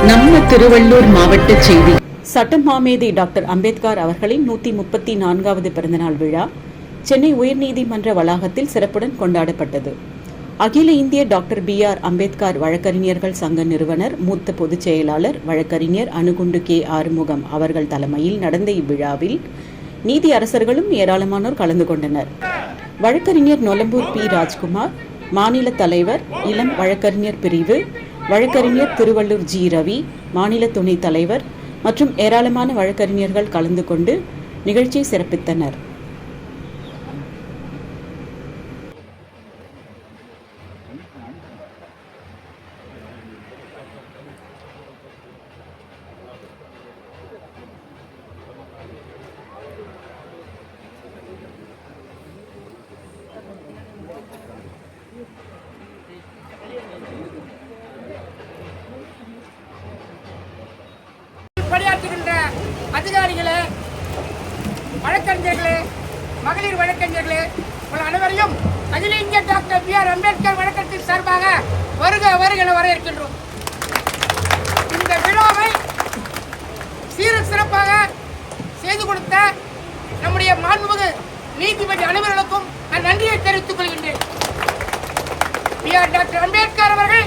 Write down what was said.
திருவள்ளூர் மாவட்ட செய்தி. சட்டம் மாமேதை டாக்டர் அம்பேத்கர் அவர்களின் நூத்தி முப்பத்தி நான்காவது பிறந்தநாள் விழா சென்னை உயர்நீதிமன்ற வளாகத்தில் சிறப்புடன் கொண்டாடப்பட்டது. அகில இந்திய டாக்டர் பி ஆர் அம்பேத்கர் வழக்கறிஞர்கள் சங்க நிறுவனர் மூத்த பொதுச் செயலாளர் வழக்கறிஞர் அணுகுண்டு கே ஆறுமுகம் அவர்கள் தலைமையில் நடந்த இவ்விழாவில் நீதி அரசர்களும் ஏராளமானோர் கலந்து கொண்டனர். வழக்கறிஞர் நொலம்பூர் பி. ராஜ்குமார் மாநில தலைவர் இளம் வழக்கறிஞர் பிரிவு வழக்கறிஞர் திருவள்ளூர் ஜி. ரவி மாநில துணைத் தலைவர் மற்றும் ஏராளமான வழக்கறிஞர்கள் கலந்து கொண்டு நிகழ்ச்சியை சிறப்பித்தனர். பணியாற்றுகின்ற அதிகாரிகளே வழக்கறிஞர்களே மகளிர் வழக்கறிஞர்களே உங்கள் அனைவரையும் அகில இந்திய டாக்டர் பி ஆர் அம்பேத்கர் வழக்கத்தின் சார்பாக வருக வருக என வரவேற்கின்றோம். இந்த விழாவை சீர சிறப்பாக செய்து கொடுத்த நம்முடைய மாண்புமிகு நீதிபதி அனைவர்களுக்கும் நான் நன்றியை தெரிவித்துக் கொள்கின்றேன். பி ஆர் டாக்டர் அம்பேத்கர் அவர்கள்